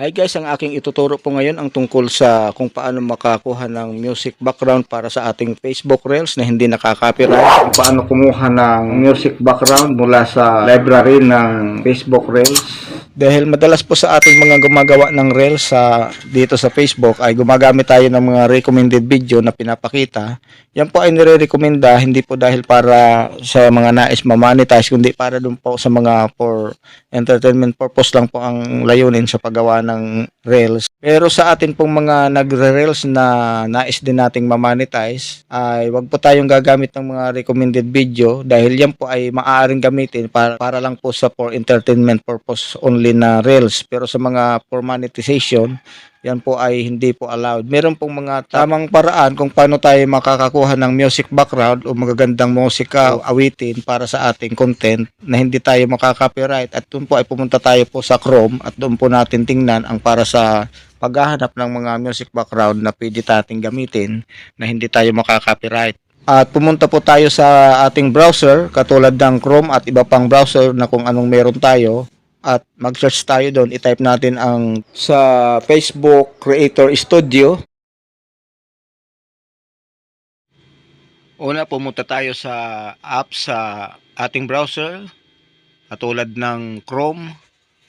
Hi guys, ang aking ituturo po ngayon ang tungkol sa kung paano makakuha ng music background para sa ating Facebook Reels na hindi nakaka-copyright. Kung paano kumuha ng music background mula sa library ng Facebook Reels. Dahil madalas po sa ating mga gumagawa ng Reels sa dito sa Facebook ay gumagamit tayo ng mga recommended video na pinapakita. Yan po ay nire-recommenda hindi po dahil para sa mga nais ma-monetize kundi para dun po sa mga for entertainment purpose lang po ang layunin sa paggawa ng Reels. Pero sa atin pong mga nagre-Reels na nais din nating ma-monetize ay wag po tayong gagamit ng mga recommended video dahil yan po ay maaaring gamitin para, para lang po sa for entertainment purpose only na Reels. Pero sa mga for monetization, yan po ay hindi po allowed. Meron pong mga tamang paraan kung paano tayo makakakuha ng music background o magagandang musika o awitin para sa ating content na hindi tayo makaka-copyright at doon po ay pumunta tayo po sa Chrome at doon po natin tingnan ang para sa paghahanap ng mga music background na pwede nating gamitin na hindi tayo makaka-copyright. At pumunta po tayo sa ating browser katulad ng Chrome at iba pang browser na kung anong meron tayo at mag-search tayo doon, i-type natin ang sa Facebook Creator Studio. Una, pumunta tayo sa app sa ating browser, katulad ng Chrome,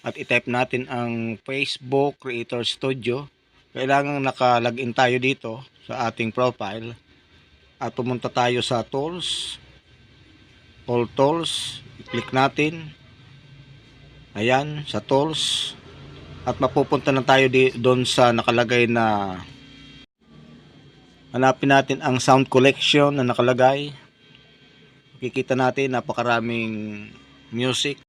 at i-type natin ang Facebook Creator Studio. Kailangan naka-login tayo dito sa ating profile at pumunta tayo sa Tools, All Tools, i-click natin. Ayan, sa tools. At mapupunta na tayo doon sa nakalagay na hanapin natin ang sound collection na nakalagay. Makikita natin napakaraming music.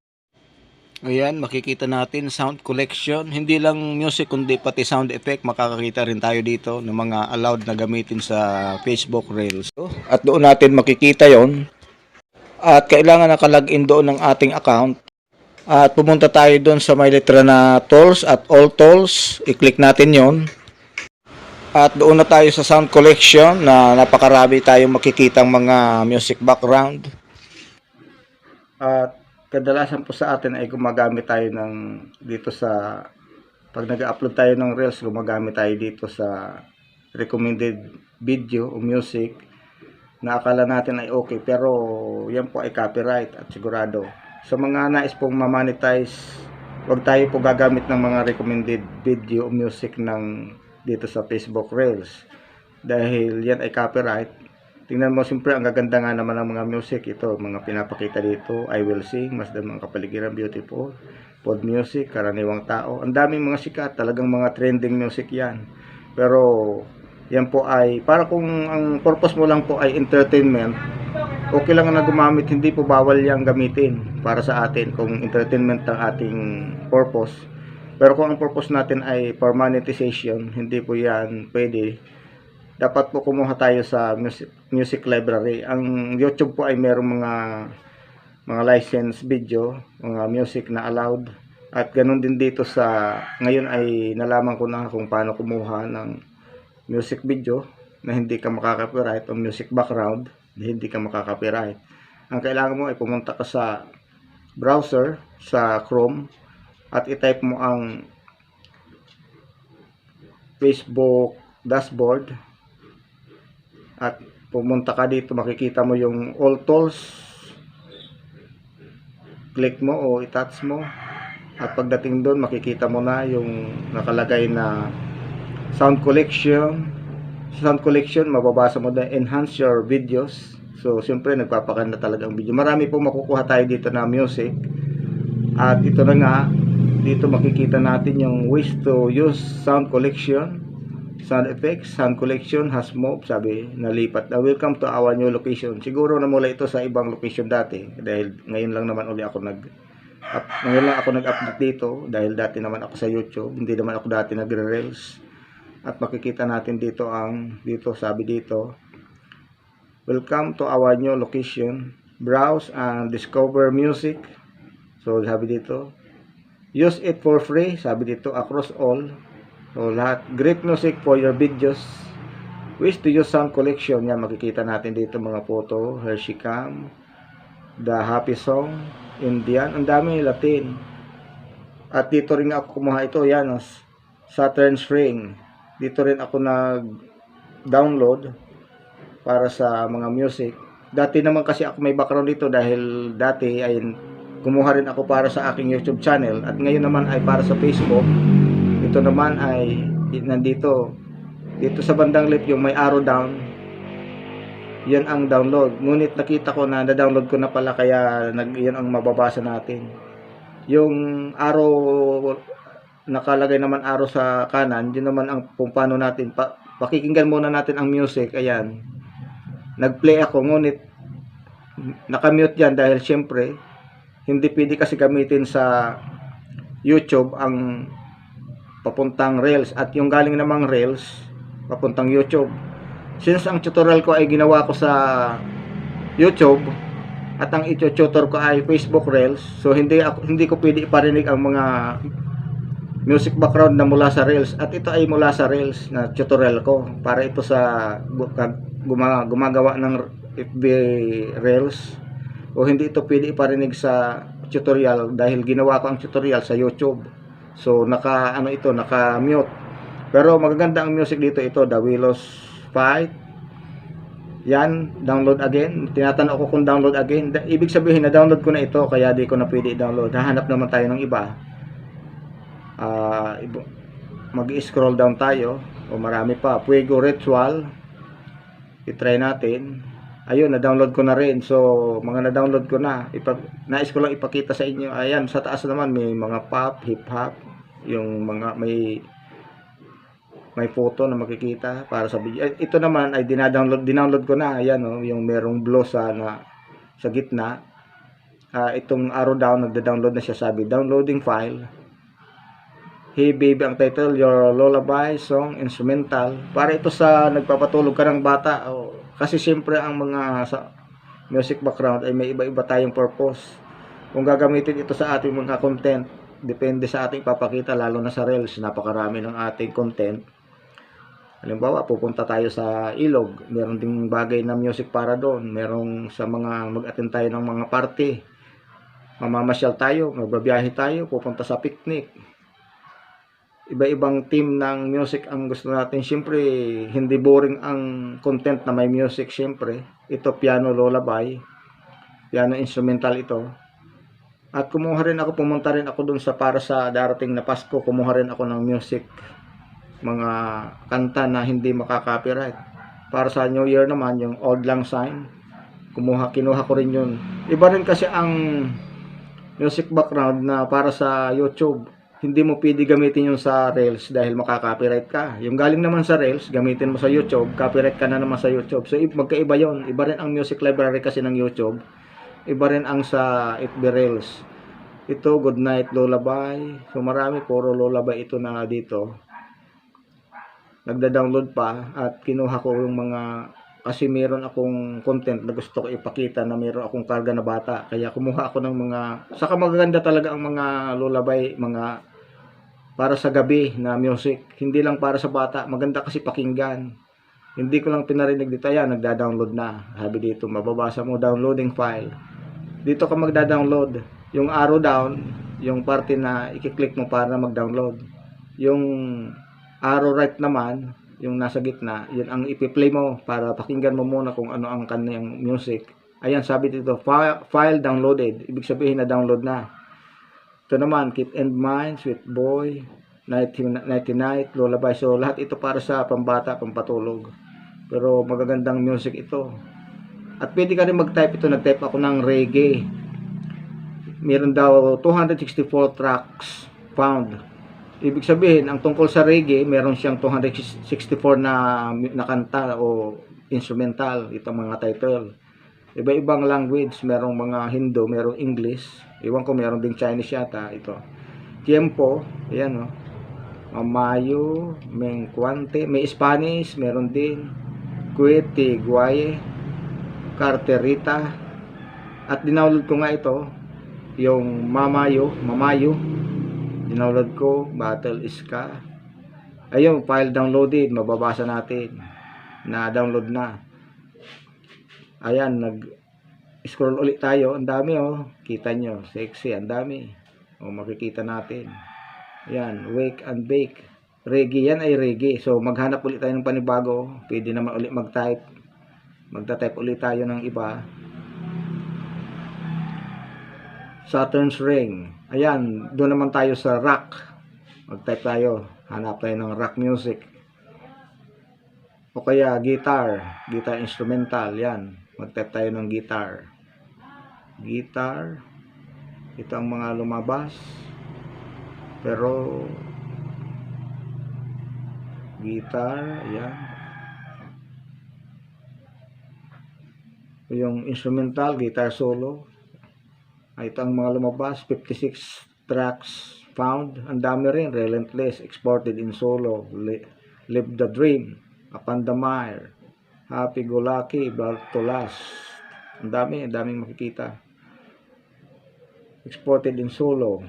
Ayan, makikita natin sound collection. Hindi lang music kundi pati sound effect. Makakakita rin tayo dito ng mga allowed na gamitin sa Facebook Reels. At doon natin makikita yon At kailangan nakalagin doon ng ating account at pumunta tayo doon sa may letra na tools at all tools. I-click natin yon. At doon na tayo sa sound collection na napakarami tayong makikitang mga music background. At kadalasan po sa atin ay gumagamit tayo ng dito sa pag nag-upload tayo ng reels, gumagamit tayo dito sa recommended video o music na akala natin ay okay pero yan po ay copyright at sigurado sa mga nais pong ma-monetize, wag tayo po gagamit ng mga recommended video o music ng dito sa Facebook Reels. Dahil yan ay copyright. Tingnan mo, siyempre, ang gaganda nga naman ng mga music. Ito, mga pinapakita dito, I Will Sing, Mas Damang Kapaligiran, Beautiful, Pod Music, Karaniwang Tao. Ang daming mga sikat, talagang mga trending music yan. Pero, yan po ay, para kung ang purpose mo lang po ay entertainment, okay lang na gumamit, hindi po bawal yang gamitin para sa atin kung entertainment ang ating purpose. Pero kung ang purpose natin ay for monetization, hindi po yan pwede. Dapat po kumuha tayo sa music, music library. Ang YouTube po ay merong mga mga license video, mga music na allowed. At ganun din dito sa, ngayon ay nalaman ko na kung paano kumuha ng music video na hindi ka makaka-copyright o music background hindi ka makaka-copyright. Ang kailangan mo ay pumunta ka sa browser, sa Chrome, at i-type mo ang Facebook dashboard at pumunta ka dito makikita mo yung all tools click mo o i-touch mo at pagdating doon makikita mo na yung nakalagay na sound collection sound collection mababasa mo na enhance your videos. So siyempre nagpapakanda talaga ang video. Marami po makukuha tayo dito na music. At ito na nga dito makikita natin yung ways to use sound collection sound effects sound collection has moved sabi nalipat na. Welcome to our new location. Siguro na mula ito sa ibang location dati dahil ngayon lang naman uli ako nag up, ngayon lang ako nag-update dito dahil dati naman ako sa YouTube hindi naman ako dati nagre-reels at makikita natin dito ang dito sabi dito welcome to our new location. Browse and discover music. So sabi dito use it for free. Sabi dito across all. So lahat great music for your videos. Wish to use sound collection. Yan makikita natin dito mga photo. Hershey Cam the happy song Indian. Ang dami Latin. At dito rin ako kumuha ito yan oh. Saturn String. Dito rin ako nag-download para sa mga music. Dati naman kasi ako may background dito dahil dati ay kumuha rin ako para sa aking YouTube channel at ngayon naman ay para sa Facebook. Ito naman ay nandito dito sa bandang left yung may arrow down yan ang download ngunit nakita ko na na-download ko na pala kaya nag, yan ang mababasa natin yung arrow nakalagay naman arrow sa kanan yun naman ang kung paano natin pa, pakikinggan muna natin ang music ayan nagplay ako ngunit nakamute yan dahil syempre hindi pwede kasi gamitin sa YouTube ang papuntang Reels at yung galing namang Reels papuntang YouTube. Since ang tutorial ko ay ginawa ko sa YouTube at ang ito-tutor ko ay Facebook Reels, so hindi ako hindi ko pwede iparinig ang mga music background na mula sa Reels at ito ay mula sa Reels na tutorial ko para ito sa gumagawa ng FB Reels o hindi ito pwede iparinig sa tutorial dahil ginawa ko ang tutorial sa YouTube. So naka ano ito, naka mute. Pero magaganda ang music dito ito, The Willows Fight. Yan, download again. Tinatanong ko kung download again. Ibig sabihin na download ko na ito kaya di ko na pwede i-download. Hahanap naman tayo ng iba. Ibo- mag-scroll down tayo o marami pa. Fuego Ritual. I-try natin. Ayun, na-download ko na rin. So, mga na-download ko na. Ipag, nais ko lang ipakita sa inyo. Ayan, sa taas naman may mga pop, hip-hop. Yung mga may may photo na makikita para sa video. Ito naman ay dinadownload, dinownload ko na. Ayan, oh, yung merong blue sa, na, sa gitna. Ah, itong arrow down, nagda-download na siya sabi. Downloading file. Hey Baby ang title, Your Lullaby Song Instrumental. Para ito sa nagpapatulog ka ng bata. Oh, kasi siyempre ang mga sa music background ay may iba-iba tayong purpose. Kung gagamitin ito sa ating mga content, depende sa ating papakita, lalo na sa Reels, napakarami ng ating content. Halimbawa, pupunta tayo sa ilog, meron ding bagay na music para doon, merong sa mga mag-attend tayo ng mga party, mamamasyal tayo, magbabiyahe tayo, pupunta sa picnic, iba-ibang team ng music ang gusto natin. Siyempre, hindi boring ang content na may music, siyempre. Ito, piano lullaby. Piano instrumental ito. At kumuha rin ako, pumunta rin ako dun sa para sa darating na Pasko, kumuha rin ako ng music. Mga kanta na hindi makaka-copyright. Para sa New Year naman, yung Old Lang Syne. Kumuha, kinuha ko rin yun. Iba rin kasi ang music background na para sa YouTube hindi mo pwede gamitin yung sa Reels dahil makaka-copyright ka. Yung galing naman sa Reels, gamitin mo sa YouTube, copyright ka na naman sa YouTube. So, magkaiba yon Iba rin ang music library kasi ng YouTube. Iba rin ang sa FB Reels. Ito, Good Night Lullaby. So, marami, puro lullaby ito na dito. Nagda-download pa at kinuha ko yung mga kasi meron akong content na gusto ko ipakita na meron akong karga na bata. Kaya kumuha ako ng mga, saka magaganda talaga ang mga lullaby, mga para sa gabi na music. Hindi lang para sa bata. Maganda kasi pakinggan. Hindi ko lang pinarinig dito. Ayan, nagda-download na. Sabi dito, mababasa mo, downloading file. Dito ka magda-download. Yung arrow down, yung parte na i-click mo para mag-download. Yung arrow right naman, yung nasa gitna, yun ang ipi-play mo para pakinggan mo muna kung ano ang kanyang music. Ayan, sabi dito, file downloaded. Ibig sabihin na download na. Ito naman, Keep and Mind, Sweet Boy, Nighty, Nighty Night, Lullaby. So, lahat ito para sa pambata, pampatulog. Pero magagandang music ito. At pwede ka rin mag-type ito. Nag-type ako ng reggae. Meron daw 264 tracks found. Ibig sabihin, ang tungkol sa reggae, meron siyang 264 na, na kanta o instrumental, itong mga title. Iba-ibang language, merong mga Hindu, merong English. Iwan ko, meron ding Chinese yata ito. Tiempo, ayan o. Mamayo, Mengquante, may Spanish, meron din. Cuete, Guaye, Carterita. At dinownload ko nga ito, yung Mamayo, Mamayo. Dinownload ko, Battle Ska. Ayun, file downloaded, mababasa natin. Na-download na. Ayan, nag scroll ulit tayo. Ang dami oh. Kita nyo, sexy, ang dami. O makikita natin. Ayan, wake and bake. reggae yan ay reggae. So maghanap ulit tayo ng panibago. Pwede naman ulit mag-type. Magta-type ulit tayo ng iba. Saturn's Ring. Ayan, doon naman tayo sa rock. Mag-type tayo. Hanap tayo ng rock music. O kaya guitar. Guitar instrumental. Yan. Tayo ng guitar. Guitar. Ito ang mga lumabas. Pero guitar, ayan. Yung instrumental, guitar solo. Ito ang mga lumabas, 56 tracks found. Ang dami rin, Relentless, Exported in Solo, Li- Live the Dream, Upon the Mire, Happy Go Lucky, Bartolas. Ang dami, ang daming makikita. Exported in Solo.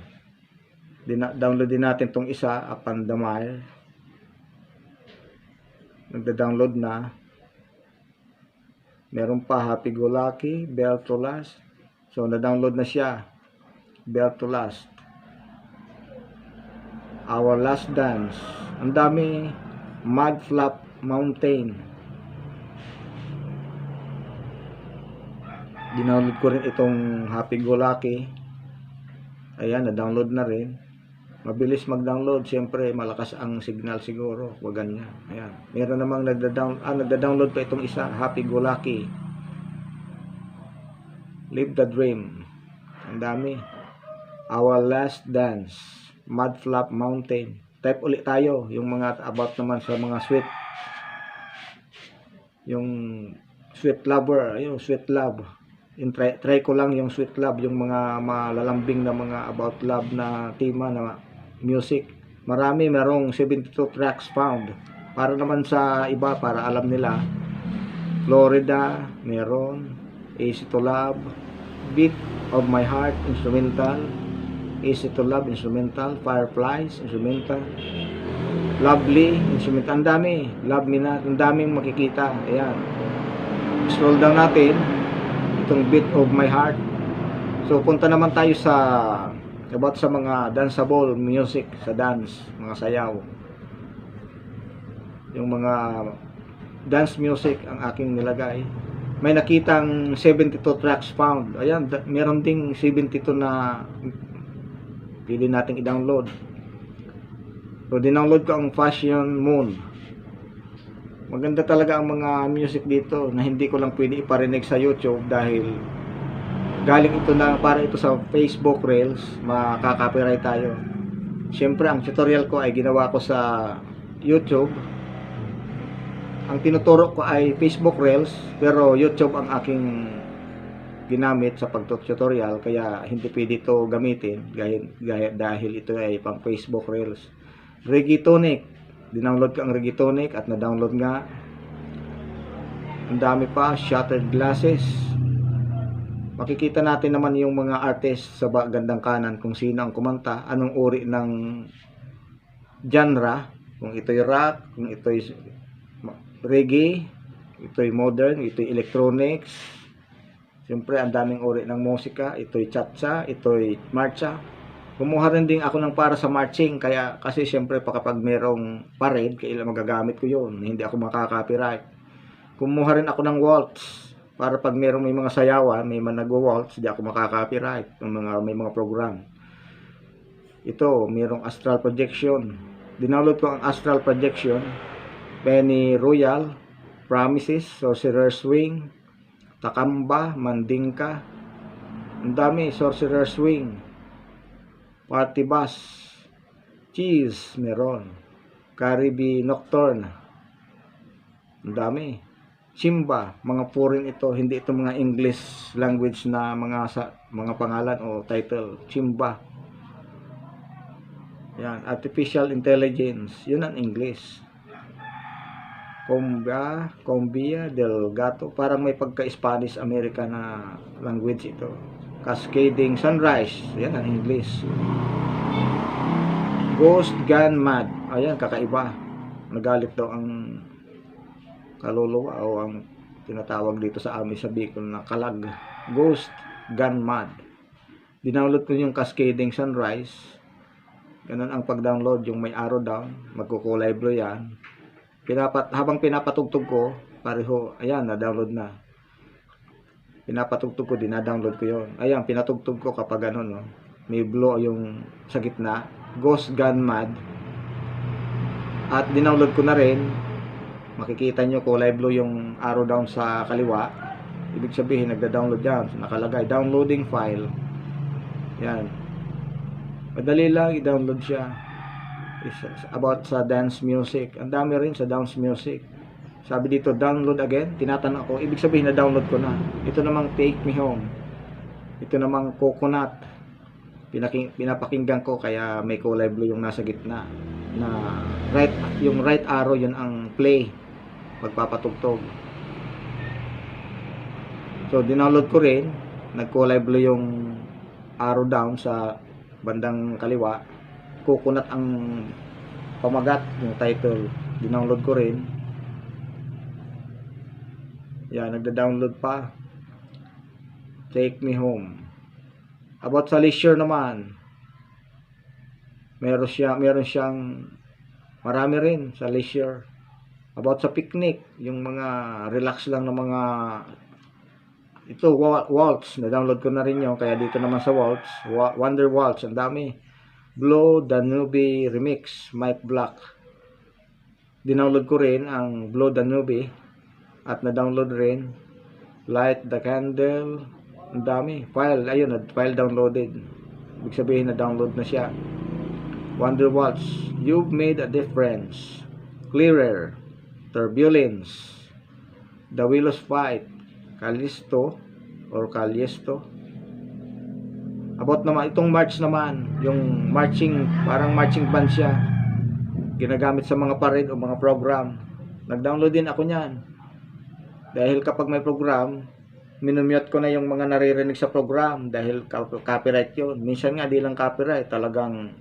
Dina- download din natin tong isa, Upon the Mire. Nagda-download na. Meron pa Happy Go Lucky, Bell to Last. So, na-download na siya. Bell to Last. Our Last Dance. Ang dami. Mud Flap Mountain. Dinownload ko rin itong Happy Go Lucky. Ayan, na-download na rin. Mabilis mag-download, siyempre malakas ang signal siguro, wag ganyan. Ayan. Meron namang nagda-down ah, nagda-download pa itong isa, Happy Go Lucky. Live the Dream. Ang dami. Our Last Dance, Mud Flap Mountain. Type ulit tayo yung mga about naman sa mga sweet yung sweet lover, yung sweet love. Yung try, try ko lang yung sweet love, yung mga malalambing na mga about love na tema na music. Marami, merong 72 tracks found. Para naman sa iba, para alam nila. Florida, meron. Easy to Love. Beat of My Heart, instrumental. Easy to Love, instrumental. Fireflies, instrumental. Lovely, instrumental. Ang dami. Love Me Not. Ang daming makikita. Ayan. Scroll down natin. Itong Beat of My Heart. So, punta naman tayo sa about sa mga danceable music sa dance, mga sayaw. Yung mga dance music ang aking nilagay. May nakitang 72 tracks found. Ayan, meron ding 72 na pili nating i-download. So, dinownload ko ang Fashion Moon. Maganda talaga ang mga music dito na hindi ko lang pwede iparinig sa YouTube dahil galing ito na para ito sa Facebook Reels, makaka-copyright tayo. Siyempre, ang tutorial ko ay ginawa ko sa YouTube. Ang tinuturo ko ay Facebook Reels, pero YouTube ang aking ginamit sa pagtutorial kaya hindi pwede ito gamitin gaya, dahil ito ay pang Facebook Reels. Reggaetonic. Dinownload ko ang Reggaetonic at na-download nga. Ang dami pa, Shattered Glasses. Makikita natin naman yung mga artist sa gandang kanan kung sino ang kumanta, anong uri ng genre, kung ito'y rock, kung ito'y reggae, ito'y modern, ito'y electronics. Siyempre, ang daming uri ng musika, ito'y cha-cha, ito'y marcha. Kumuha rin din ako ng para sa marching, kaya kasi siyempre pa kapag merong parade, kailan magagamit ko yun, hindi ako makaka-copyright. Kumuha rin ako ng waltz, para pag merong may mga sayawan, may mga nagwo-waltz, hindi ako makaka-copyright ng mga may mga program. Ito, merong astral projection. Dinownload ko ang astral projection. Penny Royal, Promises, Sorcerer Swing, Takamba, Mandingka. Ang dami, Sorcerer Swing. Party Bus, Cheese, meron. Caribbean Nocturne. Ang dami. Simba, mga foreign ito, hindi ito mga English language na mga sa, mga pangalan o title. Simba. Yan, artificial intelligence, yun ang English. Combia, Combia del Gato, parang may pagka-Spanish American na language ito. Cascading Sunrise, yan ang English. Ghost Gun Mad, ayan kakaiba. Nagalit daw ang kaluluwa o ang tinatawag dito sa amin sa Bicol na kalag. Ghost Gun Mad. Dinownload ko yung Cascading Sunrise. Ganun ang pag-download, yung may arrow down, magkukulay blue yan. Pinapat, habang pinapatugtog ko, pareho, ayan, na-download na. Pinapatugtog ko, dina-download ko yon. Ayan, pinatugtog ko kapag ano, no, may blue yung sa gitna. Ghost Gun Mad. At dinownload ko na rin, makikita nyo kulay blue yung arrow down sa kaliwa. Ibig sabihin, nagda-download yan. So, nakalagay, downloading file. Yan. Madali lang, i-download siya. Is about sa dance music. Ang dami rin sa dance music. Sabi dito, download again. Tinatanong ako, ibig sabihin na download ko na. Ito namang Take Me Home. Ito namang Coconut. Pinaking, pinapakinggan ko kaya may kulay blue yung nasa gitna. Na right, yung right arrow yun ang play. Magpapatugtog. So, dinownload ko rin. Nagkulay blue yung arrow down sa bandang kaliwa. Coconut ang pamagat, yung title. Dinownload ko rin. Yan, nagda-download pa. Take me home. About sa leisure naman. Meron siya, meron siyang marami rin sa leisure. About sa picnic, yung mga relax lang na mga ito wa- waltz na-download ko na rin yun kaya dito naman sa waltz Wa- Wonder Waltz ang dami Blow Danube Remix Mike Black dinownload ko rin ang Blow Danube at na-download rin. Light the Candle. Ang dami. File ayun file downloaded. Ibig sabihin na download na siya. Wonder Waltz You've Made a Difference. Clearer. Turbulence. The Willows Fight. Kalisto or Kaliesto. About naman, itong march naman, yung marching, parang marching band siya. Ginagamit sa mga parade o mga program. Nag-download din ako niyan. Dahil kapag may program, minumute ko na yung mga naririnig sa program dahil cop- copyright yun. Minsan nga di lang copyright, talagang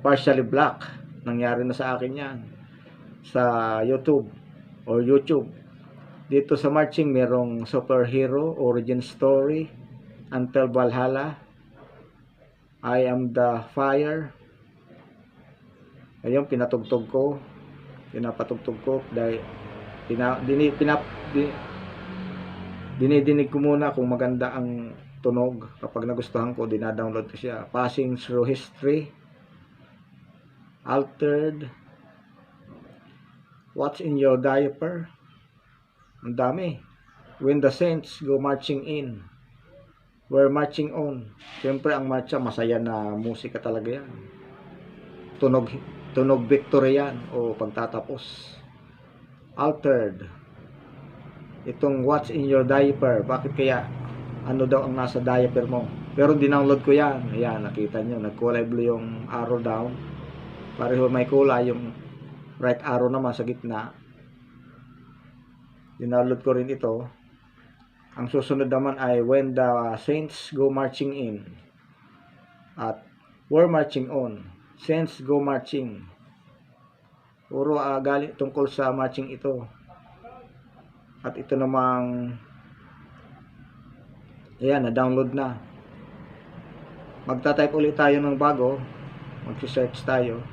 partially black. Nangyari na sa akin yan sa YouTube or YouTube. Dito sa marching, merong superhero, origin story, until Valhalla, I am the fire. Ayun, pinatugtog ko. Pinapatugtog ko dahil pina, dini, pinap, di, dinidinig ko muna kung maganda ang tunog. Kapag nagustuhan ko, dinadownload ko siya. Passing through history, altered, what's in your diaper, ang dami. When the saints go marching in, we're marching on. Siyempre, ang marcha, masaya na musika talaga yan. Tunog, tunog victory yan o pagtatapos. Altered. Itong what's in your diaper. Bakit kaya? Ano daw ang nasa diaper mo? Pero dinownload ko yan. Ayan, nakita nyo. Nagkulay blue yung arrow down. Pareho may kulay yung right arrow naman sa gitna Dinownload ko rin ito. Ang susunod naman ay When the Saints Go Marching In. At We're Marching On. Saints Go Marching. Puro uh, galing tungkol sa marching ito. At ito namang Ayan, na-download na. Magta-type ulit tayo ng bago. Mag-search tayo.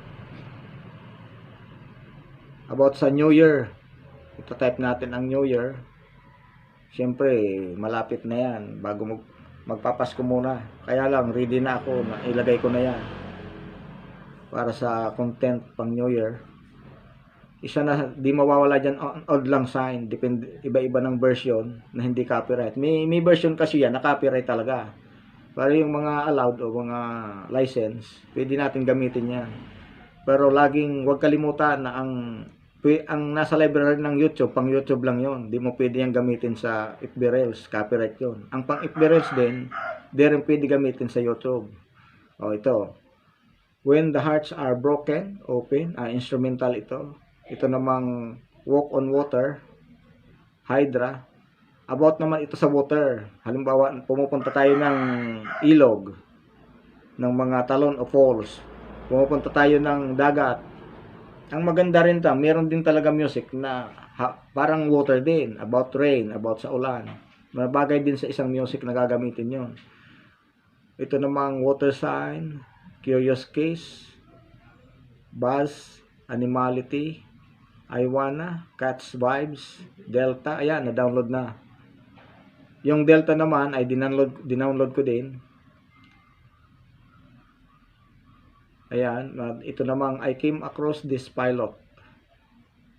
About sa New Year ito-type natin ang New Year. Siyempre, malapit na yan. Bago mag, magpapasko muna. Kaya lang, ready na ako. Ilagay ko na yan. Para sa content pang New Year. Isa na, di mawawala dyan, on- odd lang sign. Depende, iba-iba ng version na hindi copyright. May, may version kasi yan na copyright talaga. Para yung mga allowed o mga license, pwede natin gamitin yan. Pero laging huwag kalimutan na ang ang nasa library ng YouTube, pang YouTube lang yon. Di mo pwede yung gamitin sa FB Reels, copyright yon. Ang pang FB Reels din, di rin pwede gamitin sa YouTube. O ito. When the hearts are broken, open, ah, instrumental ito. Ito namang Walk on Water, Hydra. About naman ito sa water. Halimbawa, pumupunta tayo ng ilog, ng mga talon o falls. Pumupunta tayo ng dagat, ang maganda rin ta, meron din talaga music na ha, parang water din, about rain, about sa ulan. Mga bagay din sa isang music na gagamitin yon. Ito namang water sign, curious case, Buzz, Animality, Iwana, Cats Vibes, Delta. Ayan, na-download na. Yung Delta naman ay dindownload, dinownload ko din. Ayan, ito namang I came across this pilot.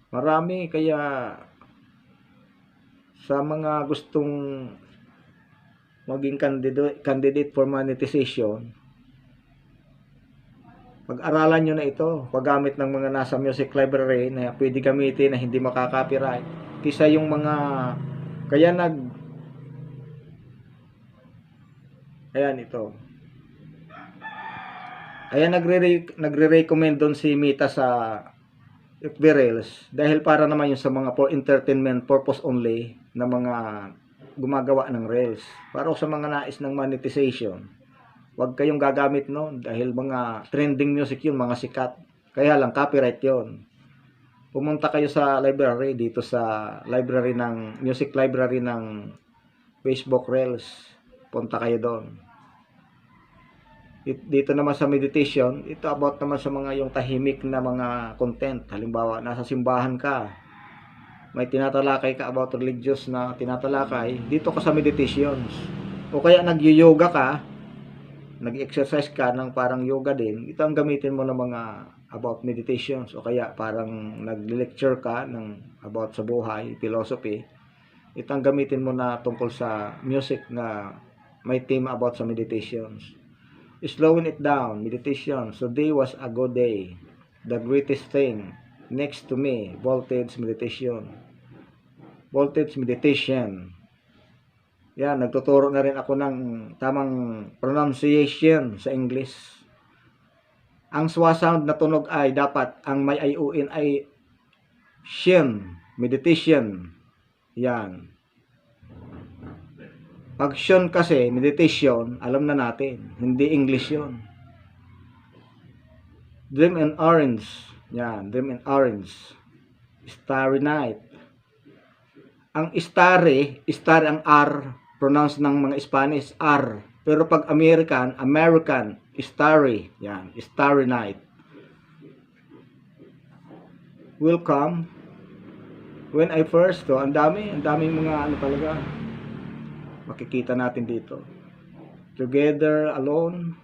Marami kaya sa mga gustong maging candidate, candidate for monetization, pag-aralan nyo na ito, paggamit ng mga nasa music library na pwede gamitin na hindi makaka-copyright. Kisa yung mga, kaya nag, ayan ito. Ayan nagre nagre-recommend doon si Mita sa FB Reels dahil para naman yung sa mga for entertainment purpose only na mga gumagawa ng Reels. Para sa mga nais ng monetization. Huwag kayong gagamit noon dahil mga trending music yun, mga sikat. Kaya lang copyright yun. Pumunta kayo sa library dito sa library ng music library ng Facebook Reels. Punta kayo doon. It- Dito naman sa meditation, ito about naman sa mga yung tahimik na mga content. Halimbawa, nasa simbahan ka, may tinatalakay ka about religious na tinatalakay, dito ka sa meditations. O kaya nag-yoga ka, nag-exercise ka ng parang yoga din, ito ang gamitin mo ng mga about meditations o kaya parang nag-lecture ka ng about sa buhay, philosophy. Ito ang gamitin mo na tungkol sa music na may theme about sa meditations. Slowing it down, meditation. Today was a good day. The greatest thing next to me, voltage meditation. Voltage meditation. Yan, nagtuturo na rin ako ng tamang pronunciation sa English. Ang swa-sound na tunog ay dapat, ang may IUN ay shin, meditation. Yan. Pag shin kasi, meditation, alam na natin. Hindi English yon. Dream and Orange. Yan, Dream and Orange. Starry Night. Ang starry, starry ang R, pronounce ng mga Spanish, R. Pero pag American, American, starry. Yan, Starry Night. Will come when I first, to, ang dami, ang daming mga ano talaga, makikita natin dito. Together, alone,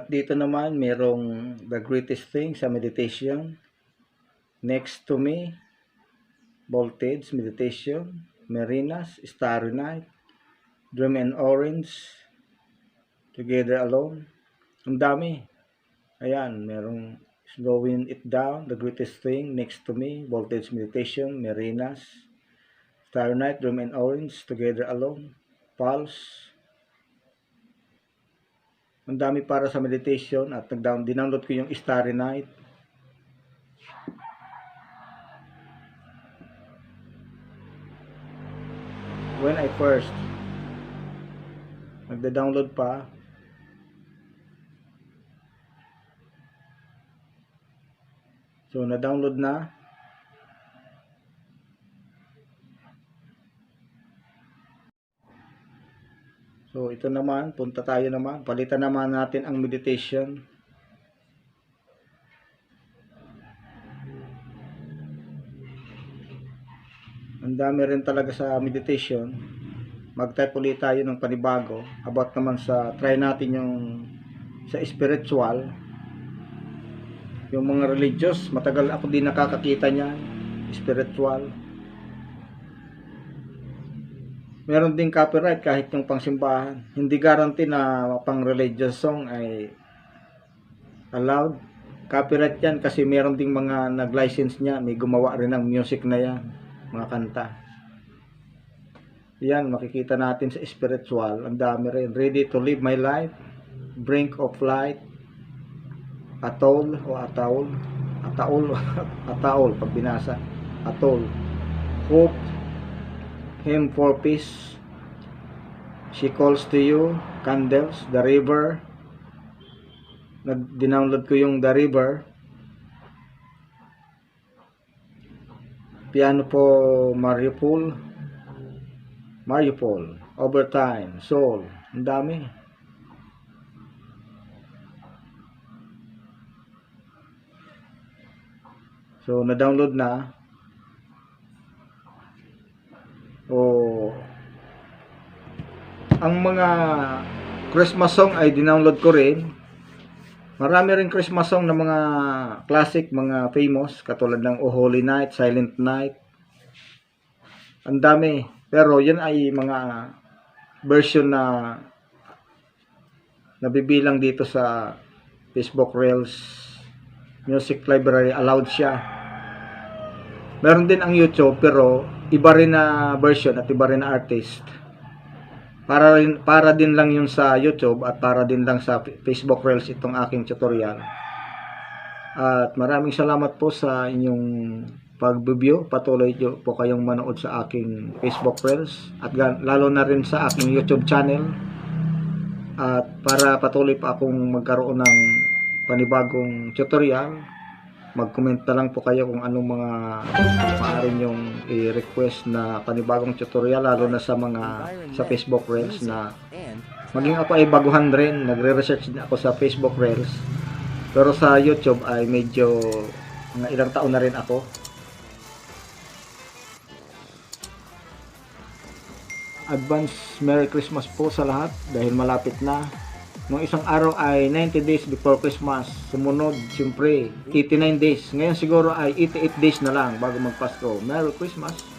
At dito naman, merong the greatest thing sa meditation. Next to me, voltage, meditation, Marinas, Starry Night, Dream and Orange, Together Alone. Ang dami. Ayan, merong slowing it down, the greatest thing, next to me, voltage meditation, Marinas, Starry Night, Dream and Orange, Together Alone, Pulse, ang dami para sa meditation at nag-down, dinownload ko yung Starry Night. When I first nagda-download pa So na-download na So ito naman, punta tayo naman, palitan naman natin ang meditation. Ang dami rin talaga sa meditation. Mag-type ulit tayo ng panibago about naman sa try natin yung sa spiritual. Yung mga religious, matagal ako din nakakakita niya, spiritual. Meron ding copyright kahit yung pangsimbahan. Hindi guarantee na pang religious song ay allowed. Copyright yan kasi meron ding mga nag-license niya, may gumawa rin ng music na yan, mga kanta. Yan, makikita natin sa spiritual, ang dami rin. Ready to live my life, brink of light, atol o ataol, ataol, ataol pag binasa, atol, hope, him for peace. She calls to you, candles, the river. Nag-download ko yung the river. Piano po Mariupol. Mariupol. Overtime. Soul. Ang dami. So, na-download na. Mga Christmas song ay dinownload ko rin. Marami rin Christmas song na mga classic, mga famous, katulad ng Oh Holy Night, Silent Night. Ang dami. Pero yan ay mga version na nabibilang dito sa Facebook Reels Music Library. Allowed siya. Meron din ang YouTube pero iba rin na version at iba rin na artist. Para rin, para din lang yun sa YouTube at para din lang sa Facebook Reels itong aking tutorial. At maraming salamat po sa inyong pag-view. Patuloy po kayong manood sa aking Facebook Reels at lalo na rin sa aking YouTube channel. At para patuloy pa akong magkaroon ng panibagong tutorial, mag-comment na lang po kayo kung anong mga maaari nyong i-request na panibagong tutorial lalo na sa mga sa Facebook Reels na maging ako ay baguhan rin. Nagre-research din ako sa Facebook Reels. Pero sa YouTube ay medyo mga ilang taon na rin ako. Advance Merry Christmas po sa lahat dahil malapit na Nung isang araw ay 90 days before Christmas. Sumunod, siyempre, 89 days. Ngayon siguro ay 88 days na lang bago magpasko. Merry Christmas!